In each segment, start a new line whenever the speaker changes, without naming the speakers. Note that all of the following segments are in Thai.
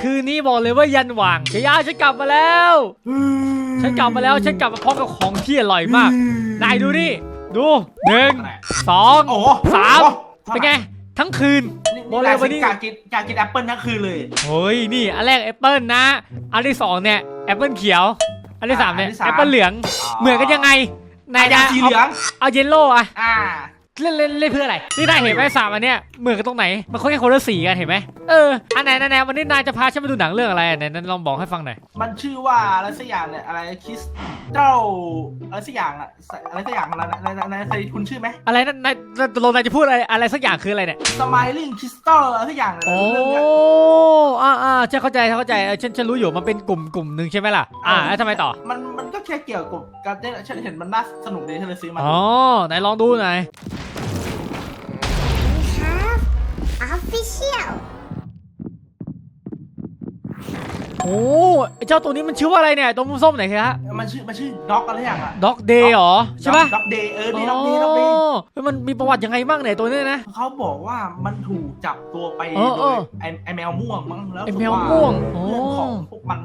คืนนี้บอกเลยว่ายันหว่างชายาฉันกลับมาแล้ว ฉันกลับมาแล้วฉันกลับมาพร้อมกับของที่อร่อยมาก นายดูนี่ดูหนึ่งสอง
โอ้โห
สาม
โอ้โห
เป็นไง ทั้งคืน
นี่
บอกเลยวันนี้
การกินการกินแอปเปิลทั้งคืนเลย
เฮ้ยนี่อันแรกแอปเปิลนะ อันที่สองเนี่ยแอปเปิลเขียว อันที่สามเนี่ย
อันที่สาม
แอปเปิลเหลืองเหมือนกันยังไงนายจะ
สีเหลือง
เอาเยลโล่อะ
อ่า
เล่นเล่นเล่นเพื่ออะไร นี่นายเห็นไหมสามอันเนี้ยเหมือนกันตรงไหน มันค่อนข้างคนละสีกันเห็นไหมเออ อันไหนอันไหนวันนี้นายจะพาฉันไปดูหนังเรื่องอะไรไหนนั้นลองบอกให้ฟังหน่อย
มันชื่อว่าอะไรสักอย่างเนี่ยอะไรคริสตัลอะไรสักอย่างอะอะไรสักอย่างอะไรอะไรอะไรเคยคุณชื่อไหม
อะไรนั่นนายตกลงนายจะพูดอะไรอะไรสักอย่างคืออะไรเนี่ย
สมายลิงคริสตัลอะไรสักอย่างเนี่ย
โอ้
เรื่องเนี้ย
อ่าอ่าฉันเข้าใจฉันเข้าใจเออฉันฉันรู้อยู่มันเป็นกลุ่มกลุ่มหนึ่งใช่ไหมล่ะ อ่าแล้วทำไมต่อ
มันมันก็แค่เกี่ยวกับการเต้นฉันเห็นมันน่าสนุกดีฉันเลยซื้อมา
อ๋อไหนลองดูหน่อย
official.
โอ้ไอเจ้าตัวนี้มันชื่อว่าอะไรเนี่ย ตัวมุมส้มไหนครับ
มันชื่อมันชื่อด็อกอะไรอย่างอะ
ด็อกเดย์เหรอ ใช่ปะ
ด็อกเดย์เออนี่ด็อกเดย์ด็อกเดย์
เฮ้ยมันมีประวัติยังไงบ้างเนี่ยตัวเนี้นะ
เขาบอกว่ามันถูกจับตัวไป
เออ
โด
เอยอ
ไอไอแมวม่วงมั้งแล้ว
ไอ้แมวม่วง
เรื่องของพวกมัน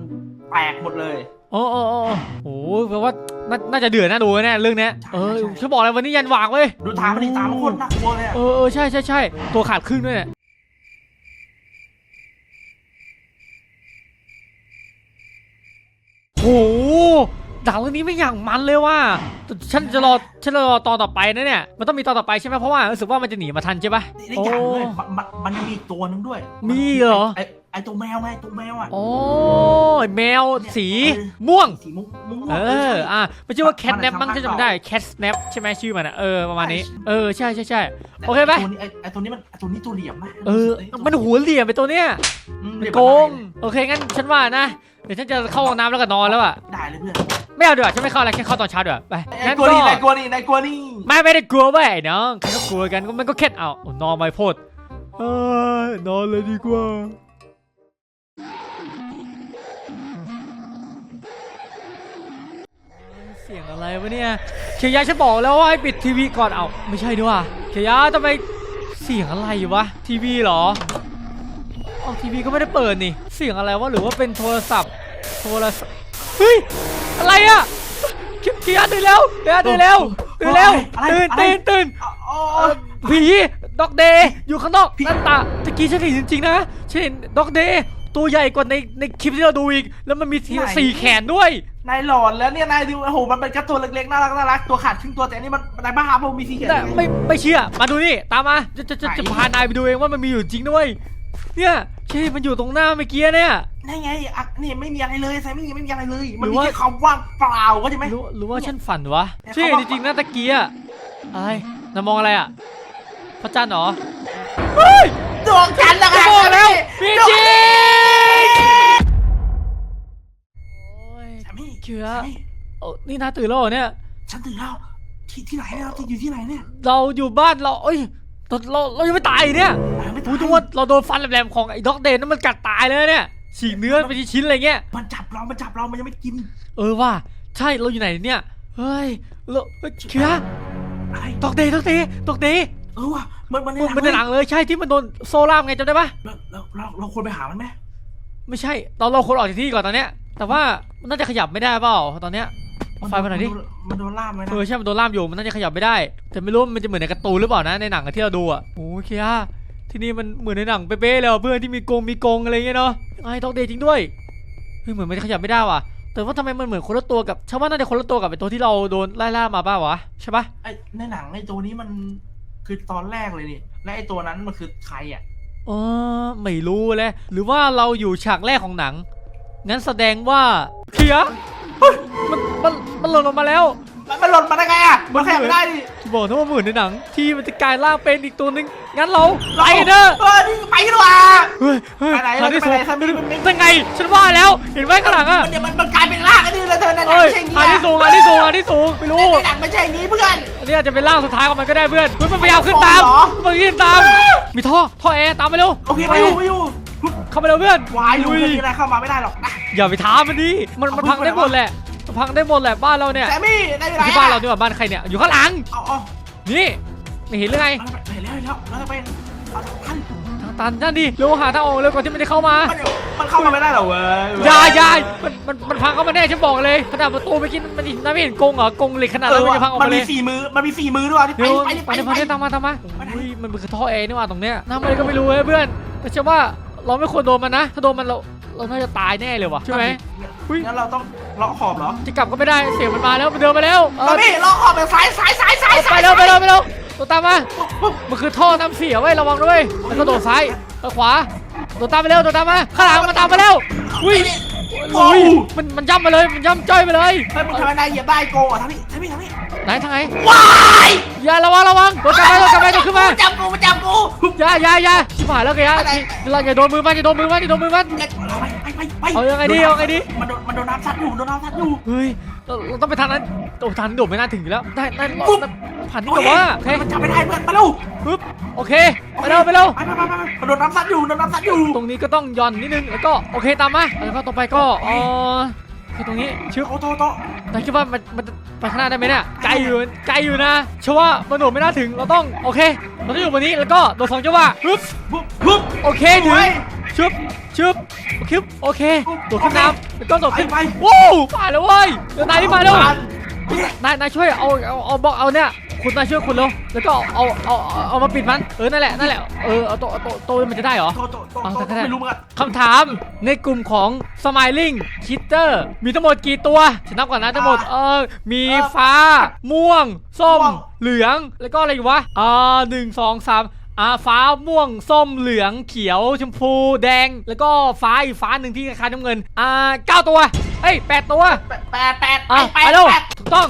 แปลกหมดเลย
โอ้โอ้โอ้โหแปลว่าน่าน่าจะเดือดน่าดูแน่เรื่องเนี้ย
ใช่
เออ
ใช่
ฉันบอกเลยวันนี้ยันหวางเว้ย
ดูตามมันดิตามมันโคตรน่ากลัวเลยอะ
เออเออใช่ใช่ใช่ตัวขาดครึ่งด้วยเนี่ย หหนังเรื่องนี้ไม่อย่างมันเลยว่ะแต่ฉันจะรอฉันจะรอตอนต่อไปนะเนี่ย มันต้องมีตอนต่อไปใช่ไหมเพราะว่ารู้สึกว่ามันจะหนีมาทันใช่ปะ
นี่อย่างเลยมันมันมันยังมีอีกตัวนึงด้วย
มีเหรอ
ไอไอตัวแมวไงตัวแมวอะ
โอ้ยแมวสีม่วง
สีม่วงม่วง
เออ
ใช่
อะมันชื่อว่าแคท
มัน
แนปมั้ง
มัน
ฉันจำไม่ได้แคทแนปใช่ไหมชื่อมันอะเออประมาณนี้
ใช่
เออใช่ใช่ใช่
แต่
โอเคไหม
ตัวนี้ไอไอตัวนี้มันไอตัวนี้ตัวเหลี่ยมมาก
เออมันหัวเหลี่ยมไปตัวเนี้ย
อืม
มัน
เหลี่ยม
โกง
ได้
โอเคงั้นฉันว่านะเดี๋ยวฉันจะเข้าห้องน้ำแล้วก็นอนแล้วอะ
ได้เลยเพื่อน
ไม่เอาดีกว่าฉันไม่เข้าแล้วแค่เข้าตอนเช้าดีกว่าไป
ไอ
งั้น
กลัว
ก็
นี่ไอกลัวนี่ไอกลัวนี่
ไม่ไม่ได้กลัวเว้ยไอ้น้องใครก็กลัวกันก็มันก็แค่เอานอนไม่พดเอ้ยนอนเลยดีกว่า เสียงอะไรวะเนี่ยเคียยะฉันบอกแล้วว่าให้ปิดทีวีก่อนเอาไม่ใช่ด้วยว่ะเคียยะทำไมเสียงอะไรวะทีวีเหรอเอาทีวีก็ไม่ได้เปิดนี่ เสียงอะไรวะหรือว่าเป็นโทรศัพท์ โทรศัพท์เฮ้ย อะไรอะเคียเคียยะตื่นแล้วเคียยะตื่นแล้วตื่นแล้วตื่นตื่นตื่น
อ๋อ
เอ่อผีด็อกเดย์อยู่ข้างนอกหน้าตาตะกี้ฉันเห็นจริงๆนะฉันเห็นด็อกเดย์ตัวใหญ่กว่าในในคลิปที่เราดูอีก แล้วมันมีทีสี่แขนด้วย
นายหลอนแล้วเนี่ยนายดูโอ้โหมันเป็นการ์ตูนเล็กๆน่ารักน่ารักตัวขาดครึ่งตัวแต่อันนี่มันนายบ้าเพราะมีสีเขียว
แต่ไม่ไม่เชื่อมาดูนี่ตามมาจะจะจะจะพานายไปดูเองว่ามันมีอยู่จริงด้วย เนี่ยใช่มันอยู่ตรงหน้าเมื่อกี้เนี่ย
นั่นไงอะนี่ไม่มีอะไรเลยใส่ไม่มีไม่มีอะไรเลย
ห
มัน
รือ
มี
ว่า
แค่คำว่างเปล่าก็ใช่ไหม
หรือหรือว่าฉันฝันวะ
แต่
ใช่
เขาบอก
จริงๆนะตะกี้อะอะไรนายมองอะไรอะพระจันทร์เหรอเฮ้ย
ดวงจันทร์นะ
จะบอกแล้วมีจริงโอ้ย
แซมมี่
เชื่อ
แซมมี่
เอ้านี่นายตื่นแล้วเหรอเนี่ย
ฉันตื่นแล้วที่ที่ไหนเนี่ยเราอยู่ที่ไหนเนี่ย
เราอยู่บ้านเราเอ้ยเราเราเรายังไม่ตายเนี่ย
เรา ไม่
พู
ตา
ด
ย
ถึงว่าเราโดนฟันแหลมๆของไอ้ด็อกเดนนั่นมันกัดตายเลยนะเนี่ยฉีกเนื้อเป็นชิ้นๆอะไรเงี้ย
มันจับเรา มันจับเรา มันยังไม่กิน
เออว่าใช่เราอยู่ไหนเนี่ยเฮ้ยเราเฮ้ยเคีย
อะไร
ด็อกเดย์ด็อกเดย์ด็อกเดย์
เออว่ะมันมัน
มันในหนังเลยใช่ที่มันโดนโซล่ามไงจำได้ปะ
เราเราเราเราควรไปหามันไหม
ไม่ใช่เราเราคนออกจากที่ก่อนตอนเนี้ย แต่ว่ามันน่าจะขยับไม่ได้เปล่าตอนเนี้ยเอาไฟมาหน่อยดิ
มันโดนล่ามไหมนะ
เออใช่มันโดนล่ามอยู่มันน่าจะขยับไม่ได้ แต่ไม่รู้ว่ามันจะเหมือนในการ์ตูนหรือเปล่านะในหนังอะที่เราดูอะโอ้ยเคีย ที่นี่มันเหมือนในหนังเป๊ะๆเลยว่ะเพื่อนที่มีกรงมีกรงอะไรเงี้ยเนาะไอ้ด็อกเดย์จริงด้วยเฮ้ยเหมือนมันจะขยับไม่ได้ว่ะ แต่ว่าทำไมมันเหมือนคนละตัวกับชาวบ้านน่าจะคนละตัวกับไอ้ตัวที่เราโดนไล่ล่ามาป่าววะใช่ปะ
ไอในหนังไอตัวนี้มันคือตอนแรกเลยนี่และไอตัวนั้นมันคือใครอะ
อ๋อไม่รู้เลยหรือว่าเราอยู่ฉากแรกของหนังงั้นแสดงว่าเขียเฮ้ยมันมันมันหล่นลงมาแล้ว
มันมันหล่นมาได้ไงอะมันขยับไม่ได้ดิ
บอกนะว่าเหมือนในหนัง ที่มันจะกลายร่างเป็นอีกตัวหนึง งั้นเราไปเด้อ
เออนี่ไปดีกว่า
เฮ้ยเฮ้ย
ไปไหน
ทางที่สูง
ไปไหนทางนี้มันไม่
ยังไง ฉันว่าแล้ว เห็นไหมข้างหลังอะ
มันเดี๋ยวมันมันกลายเป็นร่างอันนี้เลยเธอในหนัง
เอ้ย
ไม่ใช่อย่าง
ทาง
นี้
ที่สูงทางที่สูงทางที่สูงไม่รู้
ในหนังไม่ใช่อย่างนี้เพื่อน
อันนี้อาจจะเป็นร่างสุดท้ายของมันก็ได้เพื่อนเฮ้ยมันพยายามขึ้นตาม
เหรอ
มันขึ้นตาม มีท่อ ท่อแอร์ตามไปเร็ว
โอเคไปอยู่ไปอยู่
เข้าไปเร็วเพื่อน
วายรู้
อุ้
เรื่องนี้นะเข้ามาไม่ได้หรอกนะ
อย่าไปท้ามมันดิ มันมัน
เอา
พัง
พึ่ง
ได้
ไป
หมด
ไหนวะ
แหละมัน พังได้หมดแหละบ้านเราเนี่ย
แซมมี่ได้เวลา
ที่บ้านเราดีกว่าบ้านใครเนี่ยอยู่ข้างหลัง
เอาเอา
นี่ไม่เห็นหรือไง
เราไปเห็นแล้วเห็นแล้วเราจะไปเอาทางตัน
ทางตันนั่นดิเร็วหาทางออกเร็วก่อนที่มันจะเข้ามา
มันมันเข้ามาไม่ได้เหรอเว้ย
อยาอยามันมันมันพังเข้ามาแน่ฉันบอกเลยขนาดประตูเมื่อกี้มันน่าไม่เห็นกงเหรอกงเหล็กขนาด
เอ
นั้น
อ
มันจะพังออก
มัน
มาเล
มี
ย
สี่มือมันมีสี่มือด้วยไป
เร็ว
ไป
ไป
ไป
เดี๋ยว
ไป
ไปตามมาตามมาอุ้ยมันเป็นท่อแอร์นี่หว่าตรงเนี้ยน้ำอะไรก็ไม่รู้เว้ยเพื่อนแต่เชื่อว่าเราไม่ควรโดนมันนะ ถ้าโดนมันเรา เราน่าจะตายแน่เลยว่ะใช่ไหมอุ๊ย
งั้นเราต้องเลาะขอบเหรอ
จะกลับก็ไม่ได้เสียงมันมาแล้วมันเดินมาแล้วเอ
ตอ
อน
นี้เลาะขอบไปซ้ายซ้ายซ้ายซ้าย
ไป
ซ้าย
เร็วไปเร็วไปเร็วตัวตามมามันคือท่อน้ำเสียเว้ยระวังด้วยแล้วก็โดดซ้ายไปขวาตัวตามไปเร็วตัวตามมาข้างหลังมันตามมาแล้วอุ้ย
โอ้
อุ้ย
ย
มันมันย่ำมาเลยมันย่ำจ้อยไปเลย
เฮ้ยมึงทำไมนายเหยียบได้โกอะทำนี่ทำนี่ทำนี่
ไหนทางไหน
ว้าย
อย่าระวังระวังตัวกลับไปตัวกลับไปตัวขึ้นมา
จับกูมาจับกู
อย่าอย่าอย่าชิบหายแล้วแกอย่า
อะไร
เราอย่าโดนมือมันอย่าโดนมือมันอย่าโดนมือมัน
ไปไปไปไป
เอายังไงดีเอายังไงดี
มันโดนมันโดนน้ำซัดอยู่โดนน้ำซัดอยู่
เฮ้ยเราเราต้องไปทางนั้นโอ้ทางนี้โดดไม่น่าถึงอยู่แล้วได้ได้
ปุ๊บ
ผ่านนี่ก่อนว่าโอเค
มันจับไม่ได้เพื่อนมาเร็ว
ปึ๊บโอเคไปเร็วไปเร็ว
ไปไปไปไปมันโดนน้ำซัดอยู่โดนน้ำซัดอยู่
ตรงนี้ก็ต้องหย่อนนิดนึงแล้วก็โอเคตามมาแล้วก็ต่อไปก็เออโอเคตรงนี้ชึบ
โตโตโต
นายคิดว่ามันมันจะไปข้างหน้าได้ไหมเนี่ยไกลอยู่ไกลอยู่นะเชื่อว่ามันโดดไม่น่าถึงเราต้องโอเค เราต้องอยู่บนนี้แล้วก็โดดสองจังหวะปึ๊บ
ปุ๊บปุ๊บ
โอเคถึง
ไว้
ชึบชึบชึบโอเคโดดขึ้นน้ำแล้วก็โดดขึ้น
ไปไป
ว้าวผ่านแล้วเว้ยเดี๋ยวนายที่มาแล้ว
ผ่น
นายนายช่วยเอาเอาเอาบล็อกเอาเนี่ย คุณนายช่วยคุณเร็วแล้วก็เอาเอาเอาเอามาปิดมันเออนั่นแหละนั่นแหละเออเอาโตะเอาโตะโตะมันจะได้เหรอ
โตโตโต
เอา
โต
แต่ก็ได้
ไม่รู้เหมือนกัน
คำถามในกลุ่มของ Smiling Kitter มีทั้งหมดกี่ตัวฉันนับก่อนนะทั้งหมดเออมีฟ้า ม่วง ส้ม เหลือง แล้วก็อะไรอยู่วะอ่าหนึ่งสองสามอ่าฟ้าม่วงส้มเหลืองเขียวชมพู แดง แล้วก็ฟ้าอีกฟ้าหนึ่งที่คล้ายๆน้ำเงินอ่าเก้าตัวเอ้ยแปดตัว
แปดแปดแปด
อะ
แป
ไป
ด
เร็ว
แปด
ถูกต้อง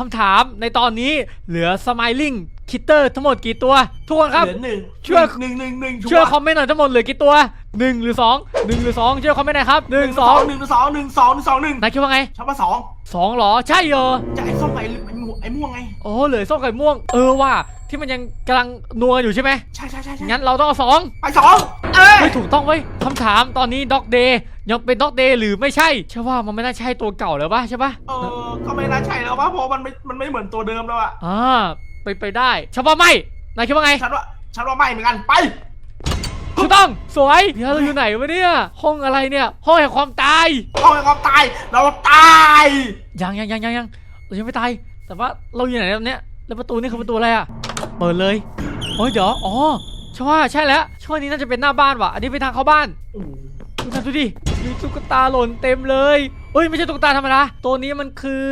คำถามในตอนนี้เหลือ Smiling Kitter ทั้งหมดกี่ตัว ทุกคนครับ
เหลือหนึ่ง
ช่วย
หนึ่งหนึ่งหนึ่ง
ช่วยคอมเมนต์หน่อยทั้งหมดเหลือกี่ตัวหนึ่งหรือสองหนึ่งหรือสองช่วยคอมเมนต์หน่อยครับหนึ่งสอง
หนึ่งสองหนึ่งสองหนึ่งสองหนึ่ง
นายคิดว่าไง
ชอบว่าสอง
สองเหรอใช่เหรอ
จะไอ้ส้มไอ้ไอ้ม่วงไอ้ม่วงไง
โอ้เหลือส้มไก่ม่วงเออว่ะที่มันยังกำลังนัวอยู่ใช่ไหม
ใช่ใช่ใช่ใช่
งั้นเราต้องเอาสอง
ไปสอง เอ้ย
ไม่ถูกต้องเว้ยคำถามตอนนี้ด็อกเดย์ยังเป็นด็อกเดย์หรือไม่ใช่ใช่ว่ามันไม่น่าใช่ตัวเก่าแล้วปะใช่ปะ
เออก็ไม่น่าใช่แล้ววะเพราะมันไม่มันไม่เหมือนตัวเดิมแล้วอะ
อ่าไปไปได้ใช่ว่าไม่นายคิดว่าไง
ฉันว่าฉันว่าไม่เหมือนกันไป
ถูกต้องสวยเดี๋ยวเราอยู่ไหนวะเนี่ยห้องอะไรเนี่ยห้องแห่งความตาย
โอ้ยความตายเราตาย
ยังยังยังยังยังเรายังไม่ตายแต่ว่าเราอยู่ไหนตอนเนี้ยแล้วประตูนี่คือประตูอะไรอะเปิดเลยโอ้ยเดี๋ยวอ๋อใช่ว่าใช่แล้วช่วงนี้น่าจะเป็นหน้าบ้านว่ะ อันนี้เป็นทางเข้าบ้านดูนะดูดิมีตุ๊กตาหล่นเต็มเลยเอ้ยไม่ใช่ตุ๊กตาธรรมดาตัวนี้มันคือ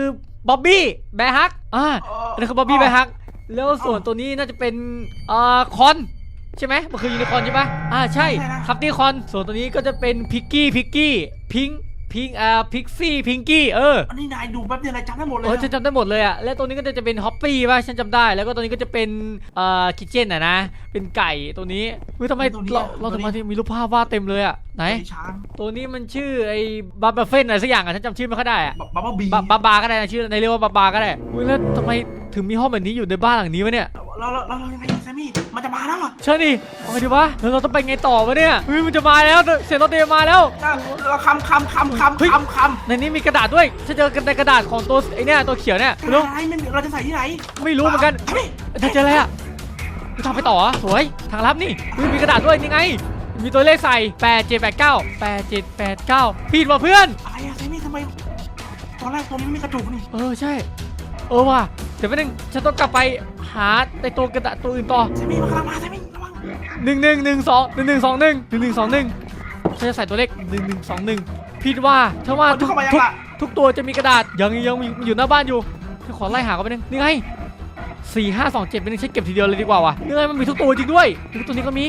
บ๊อบบี้แบร์ฮักอ่าอันนี้คือบ๊อบบี้แบร์ฮักแล้วส่วนตัวนี้น่าจะเป็นอ่าคอนใช่ไหมมันคือยูนิคอร์นใช่ปะอ่าใช่ครับนี่คอนส่วนตัวนี้ก็จะเป็นพิกกี้พิกกี้พิง พิงอ่าพิกซี่พิงกี้เออ
อันนี้นายดูแป๊บเดียวนายจำได้หมดเลย
เออฉันจำได้หมดเลยอะและตัวนี้ก็จะเป็นฮอปปี้ป่ะฉันจำได้ แล้วก็ตัวนี้ก็จะเป็นเอ่อคิทเช่นอะนะ เป็นไก่ตัวนี้เฮ้ยทำไมเราเราทำไมมีรูปภาพวาดเต็มเลยอะไหน
ไอ้ช้าง
ตัวนี้มันชื่อไอ้บาบาเฟนอะไรสักอย่างอะฉันจำชื่อไม่ค่อยได้อะ
บับบับบี้
บาบาบาก็ได้นะชื่อในเรียกว่าบาบาก็ได้เฮ้ยแล้วทำไมถึงมีห้องแบบนี้อยู่ในบ้านหลังนี้วะเนี่ย
เราเราเราเรายังไงแซมมี่มันจะมาแล้วอะ
ใช่ดิเอาไงดีวะแล้วเราต้องไปไงต่อวะเนี่ยเฮ้ยมันจะมาแล้วเสียงรถเดย์มาแล้ว
เราคำคำคำคำ
เฮ้ย
คำคำ
ในนี้มีกระดาษด้วยฉันเจอกันในกระดาษของตัวไอ้เนี่ยตัวเขียวเนี่ย
อะ
ไม่รู้
ไรมันเราจะใส่ที่ไหน
ไม่รู้เหมือนกัน
ทำดิ
เธอเจออะไรอะมีทางไปต่อเหรอสวยทางลับนี่อุ๊ยมีกระดาษด้วยนี่ไงมีตัวเลขใส่ 8 7 8 9 8 7 8 9ผิดว่ะเพื่อน
อะไรอะแซมมี่ทำไม ตอนแรกตัวนี้ไม่กระจุกนี่
เออใช่ เออว่ะ เดี๋ยวแป๊บนึงฉันต้องกลับไป หาในตัวกระดาษตัวอื่นต่อ
แซมมี่มันกำลังมาแซมมี่ระวัง
1 1 1 2 1 1 2 1 1 1 2 1ฉันจะใส่ตัวเลข1 1 2 1ผิดว่าเธอว่า
มัน
ทุก
เข้ามายัง
ทุก
ล่ะ
ทุกตัวจะมีกระดาษยังยังมีอยู่หน้าบ้านอยู่ฉันขอไล่หากันไปนึงนี่ไงสี่ห้าสองเจ็ดเป็นงฉันเก็บทีเดียวเลยดีกว่าว่ะนี่ไงมันมีทุกตัวจริงด้วยทุกตัวนี้ก็มี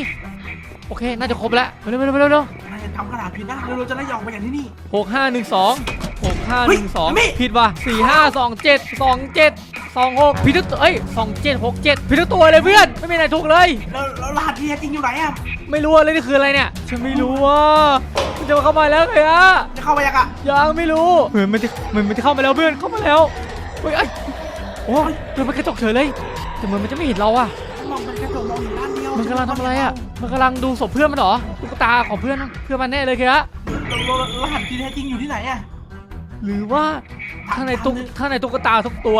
โอเค น่าจะครบแล้วเร็วเร็วเร็วเร็วเร็วนา
ยจะทำกระดาษผิดนะเดี๋ยวเราจะได้ยองไปอย่างที่นี่
หกห้าหนึ่งสองหกห้าหนึ่งสอง
เฮ้ย
ผิดว่ะสี่ห้าสองเจ็ดสองเจ็ดส องหกผิดทุกตัวเอ้ยสองเจ็ดหกเจ็ดผิดทุกตัวเลยเพื่อนไม่มีไหนถูกเลย
แล้วแล้วรหัสที่แท้จริงอยู่ไหนอะ
ไม่รู้อะไรนี่คืออะไรเนี่ยฉันไม่รู้ว่ามันจะมาเข้ามาแล้วไงอะ
จะเข้าไปยังอะ
ยังไม่รู้เหมือนมันจะเหมือนมันจะเข้ามาแล้วเพื่อนเข้ามาแล้วเฮ้ยไอ้ยโอ้ยเดินไปกระจกเฉยเลยแต่เหมือนมันจะไม่เห็นเราอะ
มองเป็นกระจกมองอยู่ด้านเดียว
มันกำลังทำอะไรอะมันกำลังดูศพเพื่อนมันเหรอตุ๊กตาของเพื่อนมันเพื่อนมันแน่เลยเคอะ
เราเรารหัสที่แท้จริงอยู่ที่ไหนอะ
หรือว่าข้างในตุ๊กข้างในตุ๊กตาทุกตัว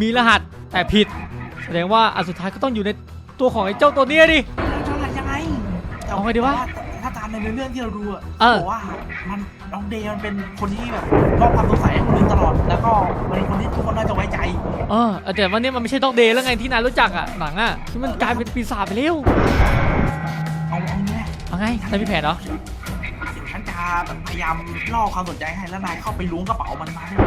มีรหัสแต่ผิด แสดงว่าอันสุดท้ายก็ต้องอยู่ในตัวของไอ้เจ้าตัวเนี้ยดิ
เราจะรหัสยังไง
เอาไงดีวะ
ถ้าตามในเรื่องที่เราดูอะ
เออ
บอกว่ามันน้องเดย์มันเป็นคนที่แบบมอบความสงสัยให้คนอื่นตลอด แล้วก็เป็นคนที่ทุกคนน่าจะไว้ใจ
เออแต่วันนี้มันไม่ใช่ด็อกเดย์แล้วไงที่นายรู้จักอะหนังอะที่มันกลายเป็นปีศาจไปแล้ว
เอาเอาเนี่ย
เอาไงนายมีแผนเหรอ
ฉันจะ แบบพยายามล่อความสนใจให้แล้วนายเข้าไปล้วงกระเป๋ามันมาเนี่ย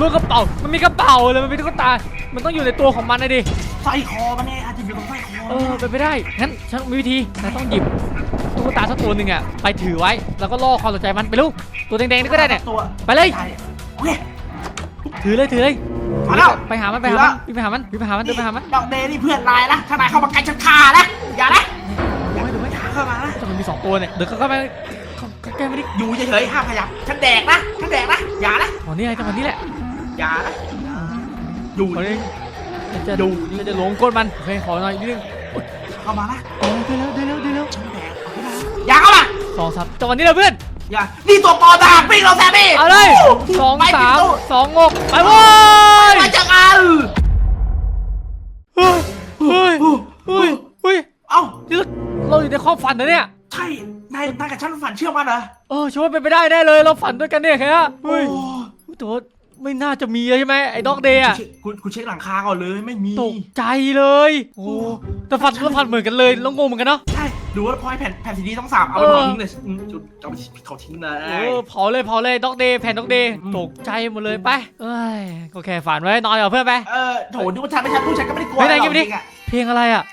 ล้วงกระเป๋า มันมีกระเป๋าเลยมันมีตุ๊กตา มันต้องอยู่ในตัวของมันนะดิ
สร้อยคอมันเนี่ยอาจจะอยู่ตรงสร้อยคอ
เออเป็นไปได้ งั้นฉันมีวิธีนายต้องหยิบตุ๊กตาสักตัวหนึ่งอะไปถือไว้ แล้วก็ล่อความสนใจมันไปลูกตัวแดงๆนี่ก็ได้เนี่ย
ตัว
ไปเลย
ใช่โอเค
ถือเลยถือเลย
มาแล้ว
ไปหามันไปหามันวิ่งไปหามันวิ่งไปหามันเดินไปหามัน
ดอกเดย์นี่เพื่อนนายนะถ้านายเข้ามาใกล้ฉันฆ่านะอย่านะ
ดูไหมดูไหม
อย่าเข้ามานะ
แต่มันมีสองตัวเนี่ยเดินเข้าไปเข้าเข้า ใกล้ไม่ได้
อยู่เฉยๆห้ามขยับฉันแดกนะฉันแดกนะอย่านะ
อ๋อนี่ไงจังหวะนี้แหละ
อย่านะอยู่
ขอเองจะ
ดู
จะจะหลงก้นมันโอเคขอหน่อยนิดนึง
เข้ามานะ
เออได้แล้วได้แล้วได้แล้ว
ฉันแดกเอาไม่ได้อย่าเข้ามา
สองสามจังหวะนี้แหละเพื่อน
อย่านี่ตัวปลอมทหารปิ้งเราแซมมี่
เอาเลยสอง
ไป
สาม
ปิดตู้
สองหกไปเว้ย
ไปจากอัน
เฮ้ยเฮ้ยเฮ้ยเฮ้ย
เอ้า
นี่เราเราอยู่ในความฝันนะเนี่ย
ใช่ นายนายกับฉันฝันเชื่อมันเหรอ
เออชัวร์เป็นไปได้แน่เลยเราฝันด้วยกันเนี่ยแค่เฮ้ย
โอ้
แต่ว่าไม่น่าจะมีใช่ไหมไอ้ด็อกเดย์อะ
คุณคุณเช็คหลังคาก่อนเลยไม่มี
ตกใจเลย โอ้แต่ฝันเราฝันเหมือนกันเลยแล้วงงเหมือนกันเนาะ
ใช่ดูว่าพอยแผ่นแผ่นซีดีต้องสามเอาไป
เออ
เผาทิ้งเลยอืมจุดเอาไปเผาทิ้งเลย
เออเผาเลยเผาเลยด็อกเดย์แผ่นด็อกเดย์
อืม
ตกใจหมดเลยไปเอ้ยก็แค่ฝันไว้นอนกับเพื่อนไป
เออโถดูว่าฉันไม่ฉันพูดฉันก็ไม่ได้กลัว
ไม่ได้
หรอก
ไม่ได้
จริงๆอะ
เพลงอะไรอะ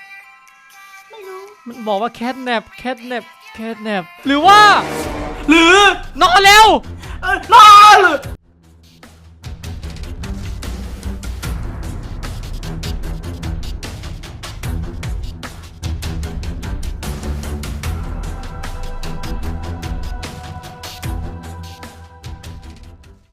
ไม่รู้
มันบอกว่าแคทแนปแคทแนป แคทแนปหรือว่า
หรือน
อนแล้ว
เออนอน